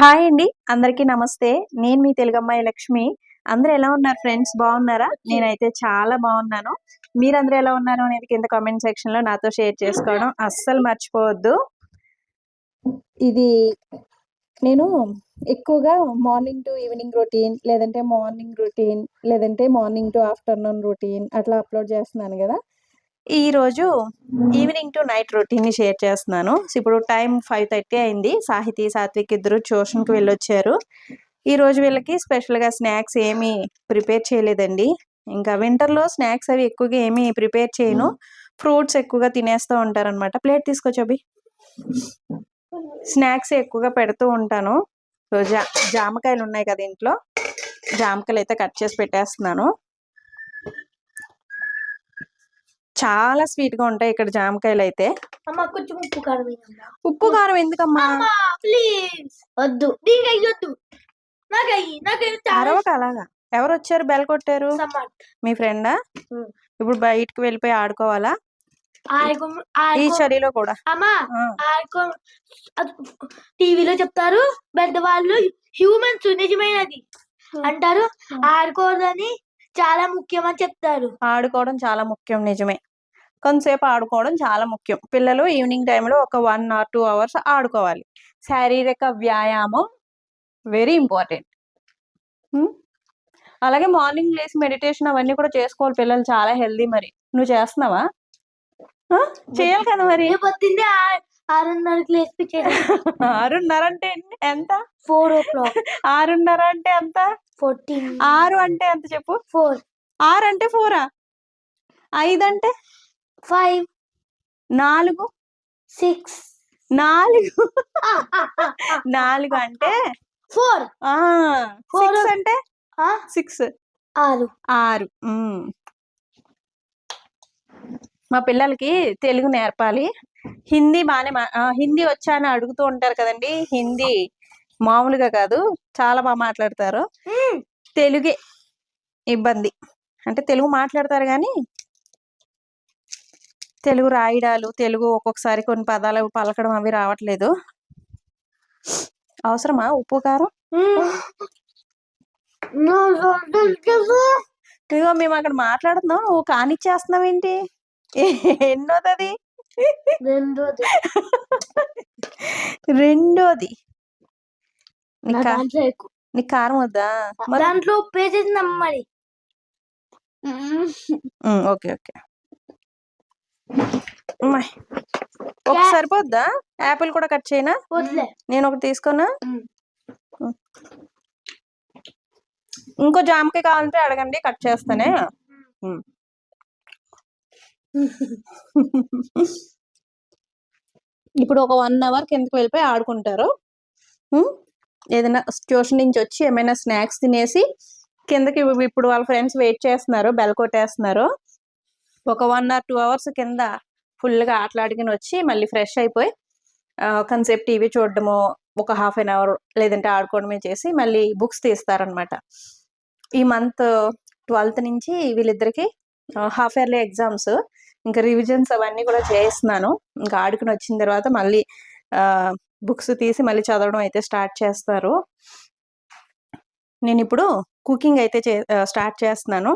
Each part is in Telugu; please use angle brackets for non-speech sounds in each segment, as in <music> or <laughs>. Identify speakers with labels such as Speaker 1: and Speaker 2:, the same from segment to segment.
Speaker 1: హాయ్ అండి. అందరికీ నమస్తే. నేను మీ తెలుగమ్మాయి లక్ష్మి. అందరూ ఎలా ఉన్నారు ఫ్రెండ్స్? బాగున్నారా? నేనైతే చాలా బాగున్నాను. మీరందరూ ఎలా ఉన్నారు అనేది కింద కామెంట్ సెక్షన్లో నాతో షేర్ చేసుకోవడం అస్సలు మర్చిపోవద్దు. ఇది నేను ఎక్కువగా మార్నింగ్ టు ఈవినింగ్ రొటీన్ లేదంటే మార్నింగ్ రొటీన్ లేదంటే మార్నింగ్ టు ఆఫ్టర్నూన్ రొటీన్ అట్లా అప్లోడ్ చేస్తున్నాను కదా. ఈ రోజు ఈవినింగ్ టు నైట్ రొటీన్ని షేర్ చేస్తున్నాను. ఇప్పుడు టైం ఫైవ్ థర్టీ అయింది. సాహితీ సాత్విక్ ఇద్దరు ట్యూషన్కి వెళ్ళొచ్చారు. ఈ రోజు వీళ్ళకి స్పెషల్గా స్నాక్స్ ఏమీ ప్రిపేర్ చేయలేదండి. ఇంకా వింటర్లో స్నాక్స్ అవి ఎక్కువగా ఏమీ ప్రిపేర్ చేయను. ఫ్రూట్స్ ఎక్కువగా తినేస్తూ ఉంటారనమాట ప్లేట్ తీసుకొచ్చోబి స్నాక్స్ ఎక్కువగా పెడుతూ ఉంటాను. జా జామకాయలు ఉన్నాయి కదా ఇంట్లో. జామకాయలు అయితే కట్ చేసి పెట్టేస్తున్నాను. చాలా స్వీట్గా ఉంటాయి ఇక్కడ జామకాయలు అయితే
Speaker 2: కొంచెం ఉప్పు కారం వేయమ్మా.
Speaker 1: ఉప్పు కారం ఎందుకమ్మా?
Speaker 2: ప్లీజ్. వద్దు. అయ్యొద్దు నాకు అయ్యి నాకు
Speaker 1: అరవక అలాగా. ఎవరు వచ్చారు బెల్ కొట్టారు. మీ ఫ్రెండా. ఇప్పుడు బయటికి వెళ్ళిపోయి ఆడుకోవాలా?
Speaker 2: ఆడుకో
Speaker 1: ఈ చలిలో కూడా.
Speaker 2: టీవీలో చెప్తారు పెద్దవాళ్ళు హ్యూమన్స్ నిజమైనది. అంటారు ఆడుకోవదని చాలా ముఖ్యం అని చెప్తారు.
Speaker 1: ఆడుకోవడం చాలా ముఖ్యం నిజమే. కొంతసేపు ఆడుకోవడం చాలా ముఖ్యం. పిల్లలు ఈవినింగ్ టైంలో ఒక వన్ ఆర్ టూ అవర్స్ ఆడుకోవాలి. శారీరక వ్యాయామం వెరీ ఇంపార్టెంట్. అలాగే మార్నింగ్ లేసి మెడిటేషన్ అవన్నీ కూడా చేసుకోవాలి పిల్లలు చాలా హెల్దీ మరి. నువ్వు చేస్తున్నావా? చేయాలి కదా మరి.
Speaker 2: పొద్దున్నే ఆరున్నరకి లేచి <laughs>
Speaker 1: ఆరున్నర అంటే ఎంత?
Speaker 2: ఫోర్ ఓ క్లాక్. <laughs>
Speaker 1: ఆరున్నర అంటే ఎంత?
Speaker 2: ఫోర్టీన్.
Speaker 1: ఆరు అంటే ఎంత చెప్పు?
Speaker 2: ఫోర్.
Speaker 1: ఆరు అంటే ఫోరా? ఐదు అంటే?
Speaker 2: ఫైవ్
Speaker 1: నాలుగు.
Speaker 2: సిక్స్
Speaker 1: నాలుగు. <laughs> నాలుగు అంటే?
Speaker 2: ఫోర్.
Speaker 1: సిక్స్ అంటే? సిక్స్
Speaker 2: ఆరు.
Speaker 1: ఆరు. మా పిల్లలకి తెలుగు నేర్పాలి. హిందీ బాగానే హిందీ వచ్చా అని అడుగుతూ ఉంటారు కదండి. హిందీ మామూలుగా కాదు. చాలా బాగా మాట్లాడతారు. తెలుగే ఇబ్బంది. అంటే తెలుగు మాట్లాడతారు కానీ తెలుగు రాయడాలు తెలుగు ఒక్కొక్కసారి కొన్ని పదాలు పలకడం అవి రావట్లేదు. అవసరమా? ఉప్పు కారం? ఇదిగో మేము అక్కడ మాట్లాడుతున్నాం. నువ్వు కానిచ్చేస్తున్నావు ఏంటి? ఎన్నోదది?
Speaker 2: రెండోది.
Speaker 1: రెండోది. నీకు కారం వద్దా? మరి
Speaker 2: దాంట్లో ఉప్పు
Speaker 1: ఉమ్, ఓకే ఓకే. ఒక సరిపోద్దా యాపిల్ కూడా కట్ చేయనా? నేను ఒకటి తీసుకున్నా
Speaker 2: ఉమ్.
Speaker 1: ఇంకో జామకాయ కావాలంటే అడగండి కట్ చేస్తానే. <laughs> ఇప్పుడు ఒక వన్ అవర్ కిందకి వెళ్ళిపోయి ఆడుకుంటారు. ఏదైనా ట్యూషన్ నుంచి వచ్చి ఏమైనా స్నాక్స్ తినేసి కిందకి ఇప్పుడు వాళ్ళ ఫ్రెండ్స్ వెయిట్ చేస్తున్నారు బెల్ కొట్టేస్తున్నారు. ఒక వన్ ఆర్ టూ అవర్స్ కింద ఫుల్గా ఆటలాడుకుని వచ్చి మళ్ళీ ఫ్రెష్ అయిపోయి ఆ, టీవీ చూడడము ఒక హాఫ్ అన్ అవర్ లేదంటే ఆడుకోవడమే చేసి మళ్ళీ బుక్స్ తీస్తారనమాట ఈ మంత్ ట్వెల్త్ నుంచి వీళ్ళిద్దరికి హాఫ్ ఇయర్లీ ఎగ్జామ్స్ ఇంకా రివిజన్స్ అవన్నీ కూడా చేస్తున్నాను ఇంకా ఆడుకుని వచ్చిన తర్వాత మళ్ళీ బుక్స్ తీసి మళ్ళీ చదవడం అయితే స్టార్ట్ చేస్తారు. నేను ఇప్పుడు కుకింగ్ అయితే చే స్టార్ట్ చేస్తున్నాను.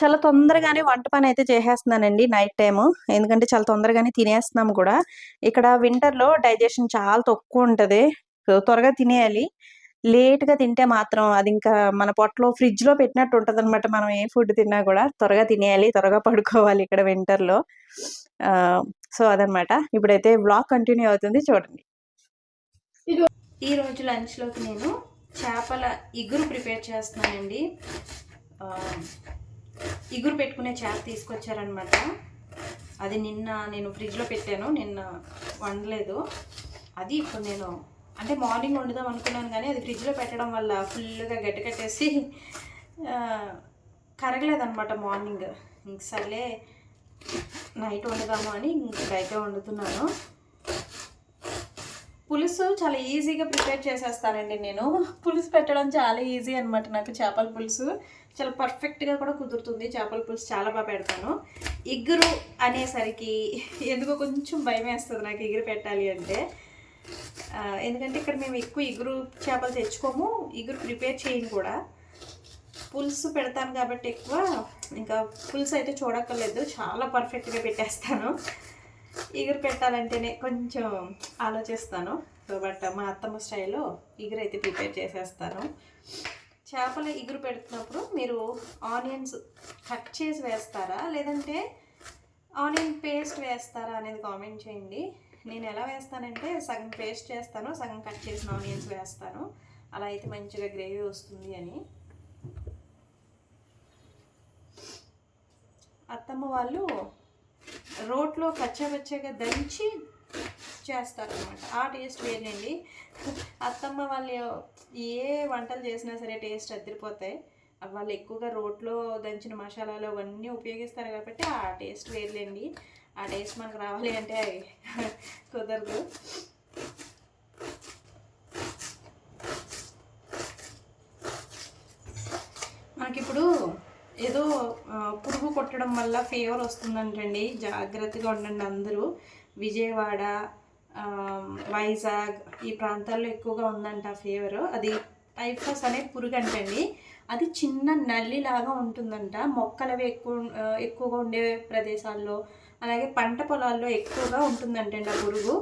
Speaker 1: చాలా తొందరగానే వంట పని అయితే చేసేస్తున్నానండి నైట్ టైము. ఎందుకంటే చాలా తొందరగానే తినేస్తున్నాము కూడా. ఇక్కడ వింటర్లో డైజెషన్ చాలా తక్కువ ఉంటుంది. త్వరగా తినేయాలి. లేట్గా తింటే మాత్రం అది ఇంకా మన పొట్టలో ఫ్రిడ్జ్లో పెట్టినట్టు ఉంటుంది అనమాట మనం ఏ ఫుడ్ తిన్నా కూడా త్వరగా తినేయాలి త్వరగా <laughs> పడుకోవాలి ఇక్కడ వింటర్లో సో అదనమాట ఇప్పుడైతే బ్లాగ్ కంటిన్యూ అవుతుంది చూడండి. ఈ రోజు లంచ్లోకి నేను చేపల ఇగురు ప్రిపేర్ చేస్తున్నానండి. ఇగురు పెట్టుకునే చేప తీసుకొచ్చారనమాట. అది నిన్న నేను ఫ్రిడ్జ్లో పెట్టాను నిన్న వండలేదు. అది ఇప్పుడు నేను అంటే మార్నింగ్ వండుదాం అనుకున్నాను కానీ అది ఫ్రిడ్జ్లో పెట్టడం వల్ల ఫుల్గా గట్టి కట్టేసి కరగలేదనమాట మార్నింగ్ ఇంక సర్లే నైట్ వండుదాము అని బయట వండుతున్నాను. పులుసు చాలా ఈజీగా ప్రిపేర్ చేసేస్తానండి నేను. పులుసు పెట్టడం చాలా ఈజీ అనమాట నాకు చేపల పులుసు. చాలా పర్ఫెక్ట్గా కూడా కుదురుతుంది. చేపల పులుసు చాలా బాగా పెడతాను. ఇగురు అనేసరికి ఎందుకో కొంచెం భయం వేస్తుంది నాకు ఇగురు పెట్టాలి అంటే. ఎందుకంటే ఇక్కడ మేము ఎక్కువ ఇగురు చేపలు తెచ్చుకోము. ఇగురు ప్రిపేర్ చేయను కూడా. పులుసు పెడతాను కాబట్టి ఎక్కువ ఇంకా పులుసు అయితే చూడక్కర్లేదు. చాలా పర్ఫెక్ట్గా పెట్టేస్తాను. ఇగురు పెట్టాలంటేనే కొంచెం ఆలోచిస్తాను. సో బట్ మా అత్తమ్మ స్టైల్లో ఇగురు అయితే ప్రిపేర్ చేసేస్తాను. చేపల ఇగురు పెడుతున్నప్పుడు మీరు ఆనియన్స్ కట్ చేసి వేస్తారా? లేదంటే ఆనియన్ పేస్ట్ వేస్తారా అనేది కామెంట్ చేయండి. నేను ఎలా వేస్తానంటే సగం పేస్ట్ చేస్తాను సగం కట్ చేసిన ఆనియన్స్ వేస్తాను. అలా అయితే మంచిగా గ్రేవీ వస్తుంది అని. అత్తమ్మ వాళ్ళు రోట్లో కచ్చాపచ్చగా దంచి చేస్తారనమాట ఆ టేస్ట్ వేరండి. అత్తమ్మ వాళ్ళు ఏ వంటలు చేసినా సరే టేస్ట్ అదిరిపోతాయి. వాళ్ళు ఎక్కువగా రోట్లో దంచిన మసాలాలు అవన్నీ ఉపయోగిస్తారు కాబట్టి ఆ టేస్ట్ వేరులేండి. ఆ టేస్ట్ మనకు రావాలి అంటే కుదరదు. మనకిప్పుడు ఏదో పురుగు కొట్టడం వల్ల ఫీవర్ వస్తుందంటండి. జాగ్రత్తగా ఉండండి అందరూ. విజయవాడ వైజాగ్ ఈ ప్రాంతాల్లో ఎక్కువగా ఉందంట ఫీవర్ అది టైఫస్ అనే పురుగు అంటండి. అది చిన్న నల్లిలాగా ఉంటుందంట. మొక్కలవి ఎక్కువ ఎక్కువగా ఉండే ప్రదేశాల్లో అలాగే పంట పొలాల్లో ఎక్కువగా ఉంటుందంటండి ఆ పురుగు.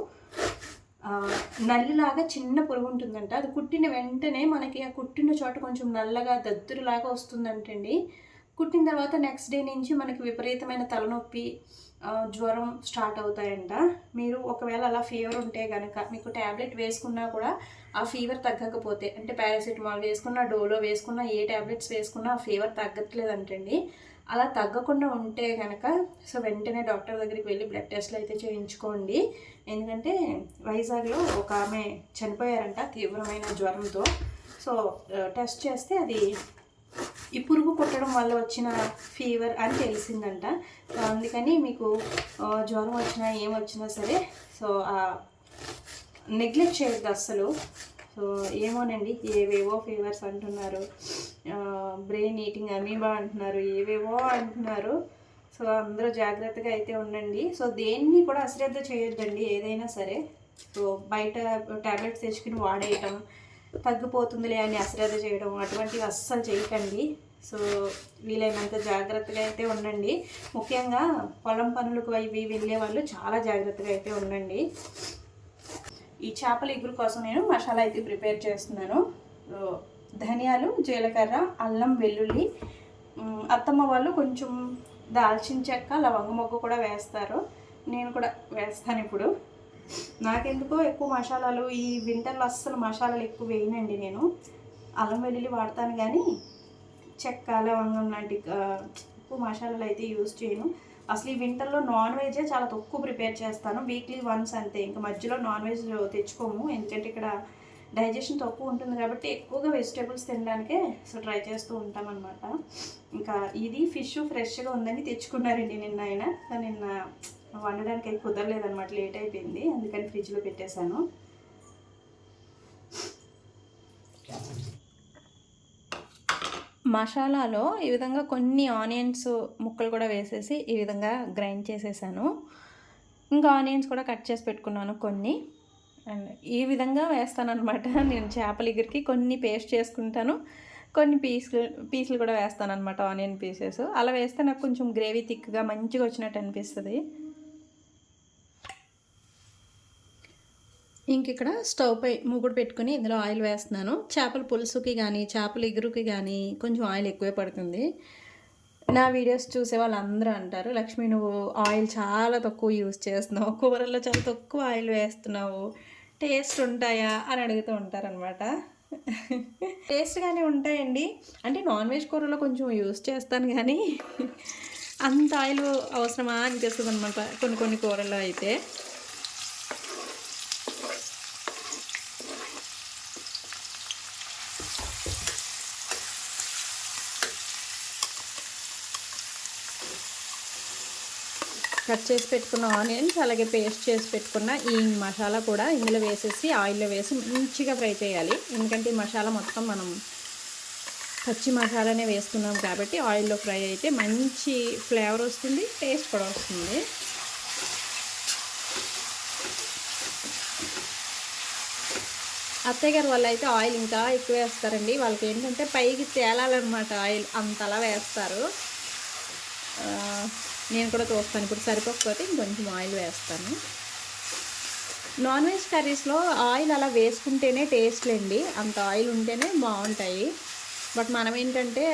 Speaker 1: నల్లిలాగా చిన్న పురుగు ఉంటుందంట. అది కుట్టిన వెంటనే మనకి ఆ కుట్టిన చోట కొంచెం నల్లగా దద్దురులాగా వస్తుందంటండి. కుట్టిన తర్వాత నెక్స్ట్ డే నుంచి మనకి విపరీతమైన తలనొప్పి జ్వరం స్టార్ట్ అవుతాయంట. మీరు ఒకవేళ అలా ఫీవర్ ఉంటే కనుక మీకు ట్యాబ్లెట్ వేసుకున్నా కూడా ఆ ఫీవర్ తగ్గకపోతే అంటే పారాసిటమాల్ వేసుకున్నా డోలో వేసుకున్నా ఏ ట్యాబ్లెట్స్ వేసుకున్నా ఆ ఫీవర్ తగ్గట్లేదంటండి. అలా తగ్గకుండా ఉంటే కనుక సో వెంటనే డాక్టర్ దగ్గరికి వెళ్ళి బ్లడ్ టెస్ట్లు అయితే చేయించుకోండి. ఎందుకంటే వైజాగ్లో ఒక ఆమె చనిపోయారంట తీవ్రమైన జ్వరంతో. సో టెస్ట్ చేస్తే అది ఈ పురుగు కుట్టడం వల్ల వచ్చిన ఫీవర్ అని తెలిసిందంట. సో అందుకని మీకు జ్వరం వచ్చినా ఏం వచ్చినా సరే సో నెగ్లెక్ట్ చేయొద్దు అస్సలు. సో ఏమోనండి ఏవేవో ఫీవర్స్ అంటున్నారు. బ్రెయిన్ ఈటింగ్ అమీబా అంటున్నారు ఏవేవో అంటున్నారు. సో అందరూ జాగ్రత్తగా అయితే ఉండండి. సో దేన్ని కూడా అశ్రద్ధ చేయొద్దండి ఏదైనా సరే. సో బయట ట్యాబ్లెట్స్ తెచ్చుకుని వాడేయటం తగ్గిపోతుందిలే అని అశ్రద్ధ చేయడం అటువంటివి అస్సలు చేయకండి. సో వీలైనంత జాగ్రత్తగా అయితే ఉండండి. ముఖ్యంగా పొలం పనులకు అవి వెళ్ళే వాళ్ళు చాలా జాగ్రత్తగా అయితే ఉండండి. ఈ చేపల ఇగురు కోసం నేను మసాలా అయితే ప్రిపేర్ చేస్తున్నాను. ధనియాలు జీలకర్ర అల్లం వెల్లుల్లి అత్తమ్మ వాళ్ళు కొంచెం దాల్చిన చెక్క లవంగ మొగ్గు కూడా వేస్తారు. నేను కూడా వేస్తాను ఇప్పుడు. నాకెందుకో ఎక్కువ మసాలాలు ఈ వింటర్లో అస్సలు మసాలాలు ఎక్కువ వేయనండి నేను. అల్లం వెల్లుల్లి వాడతాను కానీ చెక్క లవంగం లాంటి ఎక్కువ మసాలాలు అయితే యూజ్ చేయను. అసలు ఈ వింటర్లో నాన్ వెజే చాలా తక్కువ ప్రిపేర్ చేస్తాను. వీక్లీ వన్స్ అంతే. ఇంకా మధ్యలో నాన్ వెజ్ తెచ్చుకోము. ఎందుకంటే ఇక్కడ డైజెషన్ తక్కువ ఉంటుంది కాబట్టి ఎక్కువగా వెజిటేబుల్స్ తినడానికే అసలు ట్రై చేస్తూ ఉంటాం అనమాట ఇంకా ఇది ఫిష్ ఫ్రెష్గా ఉందని తెచ్చుకున్నారండి నిన్న ఆయన. నిన్న వండడానికి అయితే కుదరలేదన్నమాట లేట్ అయిపోయింది. అందుకని ఫ్రిడ్జ్లో పెట్టేశాను. మసాలాలో ఈ విధంగా కొన్ని ఆనియన్స్ ముక్కలు కూడా వేసేసి ఈ విధంగా గ్రైండ్ చేసేసాను. ఇంకా ఆనియన్స్ కూడా కట్ చేసి పెట్టుకున్నాను కొన్ని. అండ్ ఈ విధంగా వేస్తాను అనమాట నేను చేపల ఎగిరికి కొన్ని పేస్ట్ చేసుకుంటాను. కొన్ని పీసులు పీసులు కూడా వేస్తాను అనమాట ఆనియన్ పీసెస్. అలా వేస్తే నాకు కొంచెం గ్రేవీ థిక్గా మంచిగా వచ్చినట్టు అనిపిస్తుంది. ఇంక ఇక్కడ స్టవ్ పై మూగుడు పెట్టుకుని ఇందులో ఆయిల్ వేస్తున్నాను. చేపల పులుసుకి కానీ చేపల ఎగురుకి కానీ కొంచెం ఆయిల్ ఎక్కువే పడుతుంది. నా వీడియోస్ చూసే వాళ్ళందరూ అంటారు లక్ష్మి నువ్వు ఆయిల్ చాలా తక్కువ యూజ్ చేస్తున్నావు. కూరల్లో చాలా తక్కువ ఆయిల్ వేస్తున్నావు. టేస్ట్ ఉంటాయా? అని అడుగుతూ ఉంటారనమాట టేస్ట్గానే ఉంటాయండి. అంటే నాన్ వెజ్ కూరలో కొంచెం యూజ్ చేస్తాను కానీ అంత ఆయిల్ అవసరమా అనిపిస్తుంది అనమాట కొన్ని కొన్ని కూరల్లో అయితే. కట్ చేసి పెట్టుకున్న ఆనియన్స్ అలాగే పేస్ట్ చేసి పెట్టుకున్న ఈ మసాలా కూడా ఇందులో వేసేసి ఆయిల్లో వేసి మంచిగా ఫ్రై చేయాలి. ఎందుకంటే ఈ మసాలా మొత్తం మనం పచ్చి మసాలానే వేస్తున్నాం కాబట్టి ఆయిల్లో ఫ్రై అయితే మంచి ఫ్లేవర్ వస్తుంది టేస్ట్ కూడా వస్తుంది. అత్తయ్య గారు వాళ్ళు అయితే ఆయిల్ ఇంకా ఎక్కువ వేస్తారండి. వాళ్ళకి ఏంటంటే పైకి తేలాలన్నమాట ఆయిల్ అంతలా వేస్తారు. నేను కూడా చూస్తాను ఇప్పుడు సరిపోకపోతే ఇంకొంచెం ఆయిల్ వేస్తాను. నాన్ వెజ్ కర్రీస్లో ఆయిల్ అలా వేసుకుంటేనే టేస్ట్లేండి. అంత ఆయిల్ ఉంటేనే బాగుంటాయి. బట్ మనం ఏంటంటే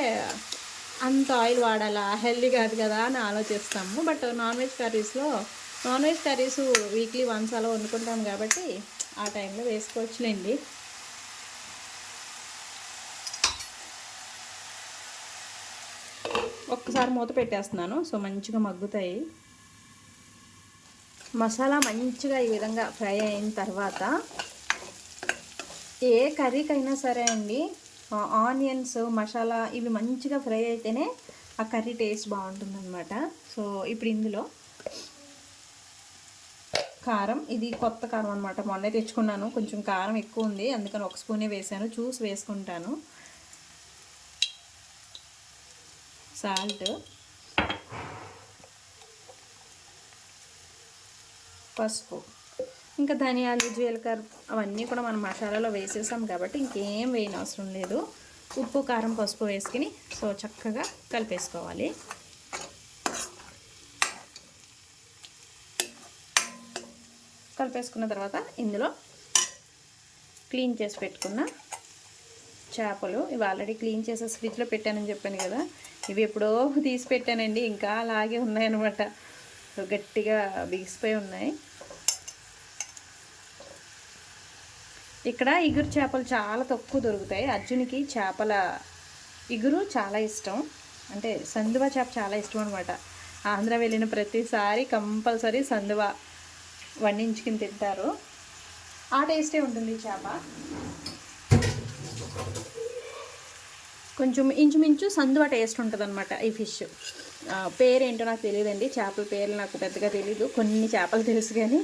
Speaker 1: అంత ఆయిల్ వాడాలా? హెల్దీ కాదు కదా అని ఆలోచిస్తాము. But non veg కర్రీస్లో non veg curries weekly once అలా వండుకుంటాం కాబట్టి ఆ టైంలో వేసుకోవచ్చులేండి. ఒక్కసారి మూత పెట్టేస్తున్నాను. సో మంచిగా మగ్గుతాయి. మసాలా మంచిగా ఈ విధంగా ఫ్రై అయిన తర్వాత ఏ కర్రీకైనా సరే అండి ఆనియన్స్ మసాలా ఇవి మంచిగా ఫ్రై అయితేనే ఆ కర్రీ టేస్ట్ బాగుంటుందన్నమాట. సో ఇప్పుడు ఇందులో కారం ఇది కొత్త కారం అనమాట మొన్నే తెచ్చుకున్నాను. కొంచెం కారం ఎక్కువ ఉంది. అందుకని ఒక స్పూనే వేసాను చూసి వేసుకుంటాను. సాల్ట్. పసుపు. ఇంకా ధనియాలు జీలకర్ర అవన్నీ కూడా మనం మసాలాలో వేసేసాం కాబట్టి ఇంకేం వేయని అవసరం లేదు. ఉప్పు కారం పసుపు వేసుకుని సో చక్కగా కలిపేసుకోవాలి. కలిపేసుకున్న తర్వాత ఇందులో క్లీన్ చేసి పెట్టుకున్న చేపలు. ఇవి ఆల్రెడీ క్లీన్ చేసేసి ఫ్రిడ్జ్లో పెట్టానని చెప్పాను కదా. ఇవి ఎప్పుడో తీసి పెట్టానండి. ఇంకా అలాగే ఉన్నాయన్నమాట. గట్టిగా బిగిసిపోయి ఉన్నాయి. ఇక్కడ ఇగురు చేపలు చాలా తక్కువ దొరుకుతాయి. అర్జునికి చేపల ఇగురు చాలా ఇష్టం. అంటే సందువ చేప చాలా ఇష్టం అనమాట ఆంధ్ర వెళ్ళిన ప్రతిసారి కంపల్సరీ సందువ వండించుకుని తింటారు. ఆ టేస్టే ఉంటుంది చేప. కొంచెం ఇంచుమించు సందువ టేస్ట్ ఉంటుంది అనమాట ఈ ఫిష్ పేరేంటో నాకు తెలియదండి. చేపల పేర్లు నాకు పెద్దగా తెలీదు. కొన్ని చేపలు తెలుసు కానీ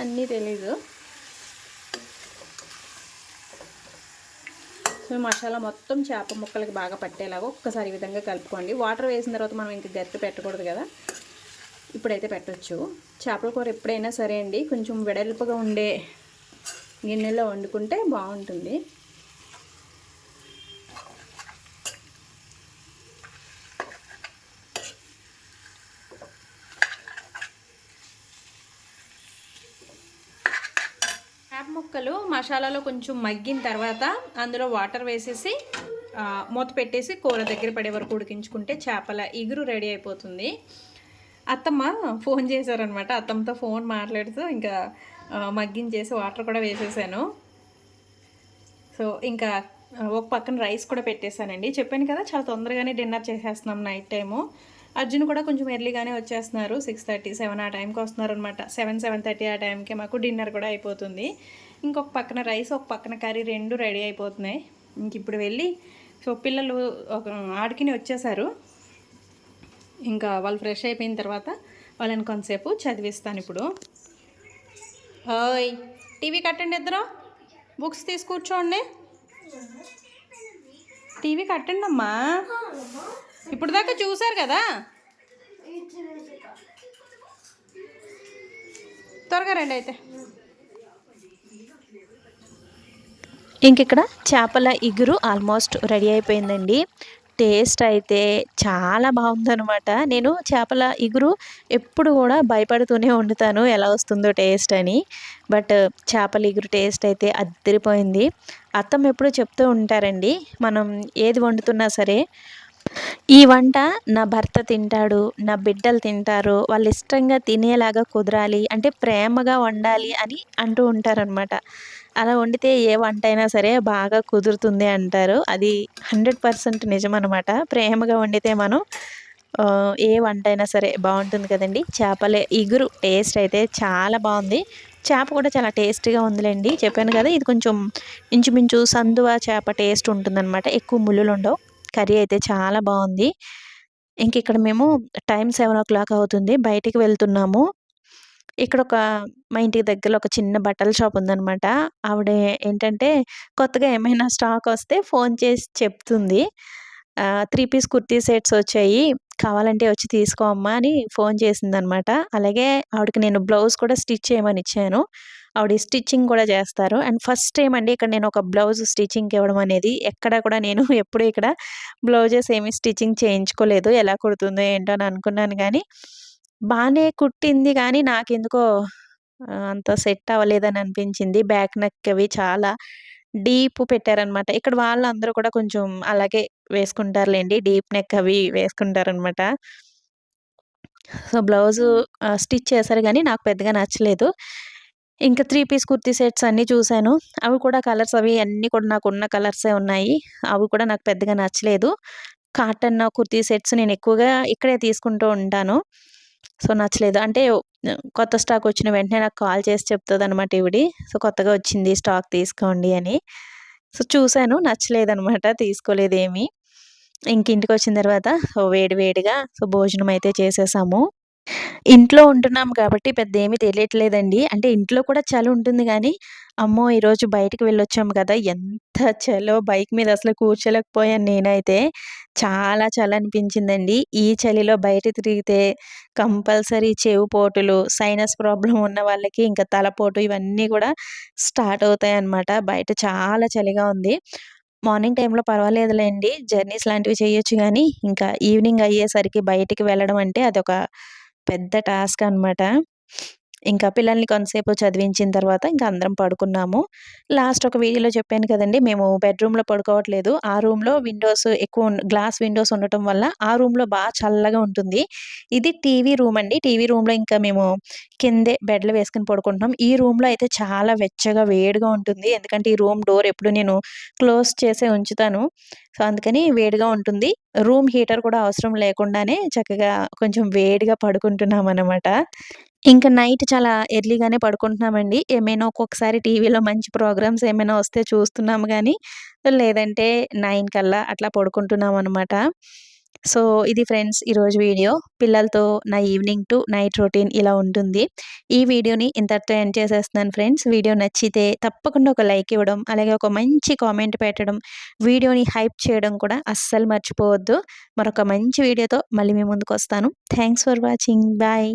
Speaker 1: అన్నీ తెలీదు. సో మసాలా మొత్తం చేప ముక్కలకి బాగా పట్టేలాగా ఒక్కసారి ఈ విధంగా కలుపుకోండి. వాటర్ వేసిన తర్వాత మనం ఇంక గట్టి పెట్టకూడదు కదా. ఇప్పుడైతే పెట్టచ్చు. చేపల కూర ఎప్పుడైనా సరే అండి కొంచెం వెడల్పుగా ఉండే గిన్నెలో వండుకుంటే బాగుంటుంది. ముక్కలు మసాలాలో కొంచెం మగ్గిన తర్వాత అందులో వాటర్ వేసేసి మూత పెట్టేసి కూర దగ్గర పడే వరకు ఉడికించుకుంటే చేపల ఇగురు రెడీ అయిపోతుంది. అత్తమ్మ ఫోన్ చేశారనమాట అత్తమ్మతో ఫోన్ మాట్లాడుతూ ఇంకా ఆ, మగ్గించేసి వాటర్ కూడా వేసేసాను. సో ఇంకా ఒక పక్కన రైస్ కూడా పెట్టేశానండి. చెప్పాను కదా చాలా తొందరగానే డిన్నర్ చేసేస్తున్నాం నైట్ టైము. అర్జున్ కూడా కొంచెం ఎర్లీగానే వచ్చేస్తున్నారు. సిక్స్ థర్టీ సెవెన్ ఆ టైంకి వస్తున్నారు అనమాట సెవెన్ సెవెన్ థర్టీ ఆ టైంకి మాకు డిన్నర్ కూడా అయిపోతుంది. ఇంకొక పక్కన రైస్ ఒక పక్కన కర్రీ రెండు రెడీ అయిపోతున్నాయి. ఇంక ఇప్పుడు వెళ్ళి సో పిల్లలు ఒక ఆడికిని వచ్చేసారు. ఇంకా వాళ్ళు ఫ్రెష్ అయిపోయిన తర్వాత వాళ్ళని కొంతసేపు చదివిస్తాను ఇప్పుడు. ఓయ్ టీవీ కట్టండి ఇద్దరు. బుక్స్ తీసుకూర్చోండి. టీవీ కట్టండి అమ్మా ఇప్పుడు దాకా చూసారు కదా? త్వరగా రండి అయితే.
Speaker 3: ఇంకిక్కడ చేపల ఇగురు ఆల్మోస్ట్ రెడీ అయిపోయిందండి. టేస్ట్ అయితే చాలా బాగుందనమాట నేను చేపల ఇగురు ఎప్పుడు కూడా భయపడుతూనే వండుతాను ఎలా వస్తుందో టేస్ట్ అని. బట్ చేపల ఇగురు టేస్ట్ అయితే అద్దరిపోయింది. అత్తమ్మ ఎప్పుడు చెప్తూ ఉంటారండి మనం ఏది వండుతున్నా సరే ఈ వంట నా భర్త తింటాడు నా బిడ్డలు తింటారు వాళ్ళు ఇష్టంగా తినేలాగా కుదరాలి అంటే ప్రేమగా వండాలి అని అంటూ ఉంటారనమాట అలా వండితే ఏ వంట అయినా సరే బాగా కుదురుతుంది అంటారు. అది హండ్రెడ్ పర్సెంట్ నిజం అనమాట ప్రేమగా వండితే మనం ఏ వంట అయినా సరే బాగుంటుంది కదండి. చేపలే ఇగురు టేస్ట్ అయితే చాలా బాగుంది. చేప కూడా చాలా టేస్టీగా ఉందిలేండి. చెప్పాను కదా ఇది కొంచెం ఇంచుమించు సందువ చేప టేస్ట్ ఉంటుందన్నమాట. ఎక్కువ ముళ్ళులు ఉండవు కర్రీ అయితే చాలా బాగుంది. ఇంక ఇక్కడ మేము టైం సెవెన్ ఓ క్లాక్ అవుతుంది. బయటికి వెళ్తున్నాము. ఇక్కడ ఒక మా ఇంటికి దగ్గర ఒక చిన్న బట్టల షాప్ ఉందనమాట ఆవిడ ఏంటంటే కొత్తగా ఏమైనా స్టాక్ వస్తే ఫోన్ చేసి చెప్తుంది.
Speaker 1: త్రీ పీస్ కుర్తీ సెట్స్ వచ్చాయి. కావాలంటే వచ్చి తీసుకో అమ్మా అని ఫోన్ చేసిందనమాట. అలాగే ఆవిడకి నేను బ్లౌజ్ కూడా స్టిచ్ చేయమని ఇచ్చాను. ఆవిడ స్టిచ్చింగ్ కూడా చేస్తారు. అండ్ ఫస్ట్ టైం అండి ఇక్కడ నేను ఒక బ్లౌజ్ స్టిచ్చింగ్ ఇవ్వడం అనేది. ఎక్కడ కూడా నేను <laughs> ఎప్పుడు ఇక్కడ బ్లౌజెస్ ఏమి స్టిచ్చింగ్ చేయించుకోలేదు. ఎలా కుడుతుందో ఏంటో అని అనుకున్నాను కానీ బాగానే కుట్టింది కానీ నాకెందుకో ఎందుకో అంత సెట్ అవ్వలేదని అనిపించింది. బ్యాక్ నెక్ అవి చాలా డీప్ పెట్టారనమాట. ఇక్కడ వాళ్ళందరూ కూడా కొంచెం అలాగే వేసుకుంటారులేండి. డీప్ నెక్ అవి వేసుకుంటారనమాట. సో బ్లౌజు స్టిచ్ చేశారు కానీ నాకు పెద్దగా నచ్చలేదు. ఇంకా త్రీ పీస్ కుర్తీ సెట్స్ అన్నీ చూశాను. అవి కూడా కలర్స్ అవి అన్నీ కూడా నాకు ఉన్న కలర్సే ఉన్నాయి. అవి కూడా నాకు పెద్దగా నచ్చలేదు. కాటన్ కుర్తీ సెట్స్ నేను ఎక్కువగా ఇక్కడే తీసుకుంటూ ఉంటాను. సో నచ్చలేదు. అంటే కొత్త స్టాక్ వచ్చిన వెంటనే నాకు కాల్ చేసి చెప్తుంది అనమాట ఇవిడి సో కొత్తగా వచ్చింది స్టాక్ తీసుకోండి అని. సో చూశాను నచ్చలేదనమాట తీసుకోలేదు ఏమి ఇంక ఇంటికి వచ్చిన తర్వాత సో వేడి వేడిగా సో భోజనం అయితే చేసేసాము. ఇంట్లో ఉంటున్నాం కాబట్టి పెద్ద ఏమీ తెలియట్లేదండి. అంటే ఇంట్లో కూడా చలి ఉంటుంది కానీ అమ్మో! ఈరోజు బయటికి వెళ్ళొచ్చాము కదా! ఎంత చలో బైక్ మీద అసలు కూర్చోలేకపోయాను నేనైతే. చాలా చలి అనిపించిందండి. ఈ చలిలో బయట తిరిగితే కంపల్సరీ చెవు పోటులు సైనస్ ప్రాబ్లం ఉన్న వాళ్ళకి ఇంకా తలపోటు ఇవన్నీ కూడా స్టార్ట్ అవుతాయి అన్నమాట బయట చాలా చలిగా ఉంది. మార్నింగ్ టైంలో పర్వాలేదులేండి. జర్నీస్ లాంటివి చేయొచ్చు కానీ ఇంకా ఈవినింగ్ అయ్యేసరికి బయటికి వెళ్ళడం అంటే అదొక పెద్ద టాస్క్ అన్నమాట. ఇంకా పిల్లల్ని కొంతసేపు చదివించిన తర్వాత ఇంకా అందరం పడుకున్నాము. లాస్ట్ ఒక వీడియోలో చెప్పాను కదండి మేము బెడ్రూమ్లో పడుకోవట్లేదు. ఆ రూమ్లో విండోస్ ఎక్కువ గ్లాస్ విండోస్ ఉండటం వల్ల ఆ రూమ్లో బాగా చల్లగా ఉంటుంది. ఇది టీవీ రూమ్ అండి. టీవీ రూమ్లో ఇంకా మేము కిందే బెడ్లు వేసుకుని పడుకుంటున్నాం. ఈ రూమ్లో అయితే చాలా వెచ్చగా వేడిగా ఉంటుంది. ఎందుకంటే ఈ రూమ్ డోర్ ఎప్పుడు నేను క్లోజ్ చేసే ఉంచుతాను. సో అందుకని వేడిగా ఉంటుంది. రూమ్ హీటర్ కూడా అవసరం లేకుండానే చక్కగా కొంచెం వేడిగా పడుకుంటున్నాం అనమాట ఇంకా నైట్ చాలా ఎర్లీగానే పడుకుంటున్నామండి. ఏమైనా ఒక్కొక్కసారి టీవీలో మంచి ప్రోగ్రామ్స్ ఏమైనా వస్తే చూస్తున్నాము కానీ లేదంటే నైన్ కల్లా అట్లా పడుకుంటున్నాం అనమాట సో ఇది ఫ్రెండ్స్ ఈరోజు వీడియో. పిల్లలతో నా ఈవినింగ్ టు నైట్ రొటీన్ ఇలా ఉంటుంది. ఈ వీడియోని ఇంతటితో ఎండ్ చేసేస్తున్నాను ఫ్రెండ్స్. వీడియో నచ్చితే తప్పకుండా ఒక లైక్ ఇవ్వడం అలాగే ఒక మంచి కామెంట్ పెట్టడం వీడియోని హైప్ చేయడం కూడా అస్సలు మర్చిపోవద్దు. మరొక మంచి వీడియోతో మళ్ళీ మీ ముందుకు వస్తాను. Thanks for watching. బాయ్.